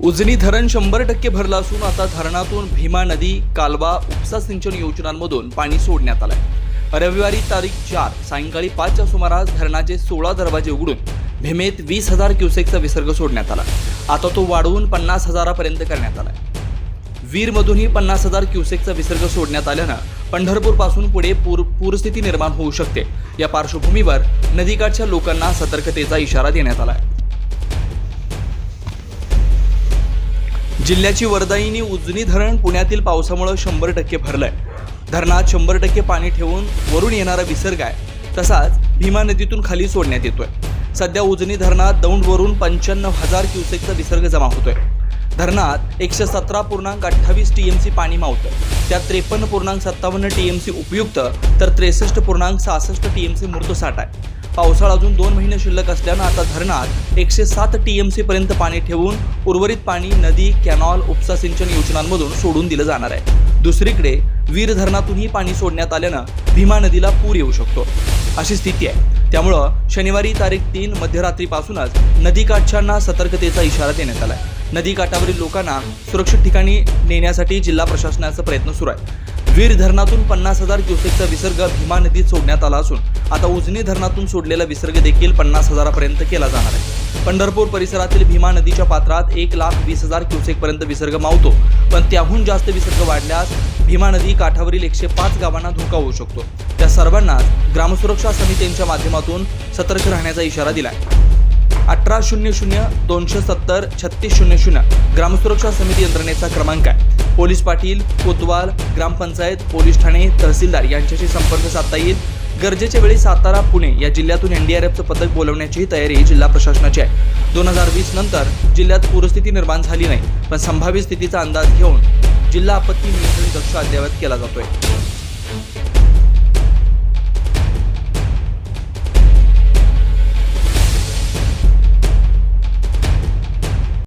उजनी धरण शंभर टक्के भरलं असून आता धरणातून भीमा नदी कालवा उपसा सिंचन योजनांमधून पाणी सोडण्यात आलंय. रविवारी तारीख चार सायंकाळी पाचच्या सुमारास धरणाचे सोळा दरवाजे उघडून भीमेत वीस हजार क्युसेकचा विसर्ग सोडण्यात आला. आता तो वाढवून पन्नास हजारापर्यंत करण्यात आलाय. वीरमधूनही पन्नास हजार क्युसेकचा विसर्ग सोडण्यात आल्यानं पंढरपूरपासून पुढे पूर पूरस्थिती निर्माण होऊ शकते. या पार्श्वभूमीवर नदीकाठच्या लोकांना सतर्कतेचा इशारा देण्यात आला आहे जिल्ह्याची वर्दायिनी उजनी धरण पुण्यातील पावसामुळे शंभर टक्के भरलंय. धरणात शंभर टक्के पाणी ठेवून वरून येणारा विसर्ग आहे. तसाच भीमा नदीतून खाली सोडण्यात येतोय. सध्या उजनी धरणात दौंडवरून पंच्याण्णव हजार क्युसेकचा विसर्ग जमा होतोय. धरणात एकशे सतरा पूर्णांक अठ्ठावीस टी एम सी पाणी मावतं त्यात त्रेपन्न पूर्णांक सत्तावन्न टी एम सी उपयुक्त तर त्रेसष्ट पूर्णांक सहासष्ट टी एम सी मृत आहे. पावसाळा अजून दोन महिने शिल्लक असल्यानं आता धरणात एकशे सात टी एम सीपर्यंत पाणी ठेवून उर्वरित पाणी नदी कॅनॉल उपसा सिंचन योजनांमधून सोडून दिलं जाणार आहे. दुसरीकडे वीर धरणातूनही पाणी सोडण्यात आल्यानं भीमा नदीला पूर येऊ शकतो. अशी स्थिती आहे. त्यामुळं शनिवारी तारीख तीन मध्यरात्रीपासूनच नदीकाठच्यांना सतर्कतेचा इशारा देण्यात आला आहे नदीकाठावरील लोकांना सुरक्षित ठिकाणी नेण्यासाठी जिल्हा प्रशासनाचा प्रयत्न सुरू आहे. वीर धरणातून पन्नास हजार क्युसेकचा विसर्ग भीमा नदीत सोडण्यात आला असून आता उजनी धरणातून सोडलेला विसर्ग देखील पन्नास हजारापर्यंत केला जाणार आहे. पंढरपूर परिसरातील भीमा नदीच्या पात्रात एक लाख वीस हजार क्युसेकपर्यंत विसर्ग मावतो पण त्याहून जास्त विसर्ग वाढल्यास भीमा नदी काठावरील एकशे पाच गावांना धोका होऊ शकतो. त्या सर्वांनाच ग्रामसुरक्षा समित्यांच्या माध्यमातून सतर्क राहण्याचा इशारा दिलाय. अठरा शून्य शून्य दोनशे सत्तर छत्तीस शून्य शून्य. ग्रामसुरक्षा समिती यंत्रणेचा क्रमांक आहे. पोलीस पाटील कोतवाल ग्रामपंचायत पोलीस ठाणे तहसीलदार यांच्याशी संपर्क साधता येईल. गरजेच्या वेळी सातारा पुणे या जिल्ह्यातून एनडीआरएफचं पथक बोलवण्याचीही तयारी जिल्हा प्रशासनाची आहे. दोन हजार वीस नंतर जिल्ह्यात पूरस्थिती निर्माण झाली नाही पण संभाव्य स्थितीचा अंदाज घेऊन जिल्हा आपत्ती नियंत्रण कक्ष अद्ययावत केला जातोय.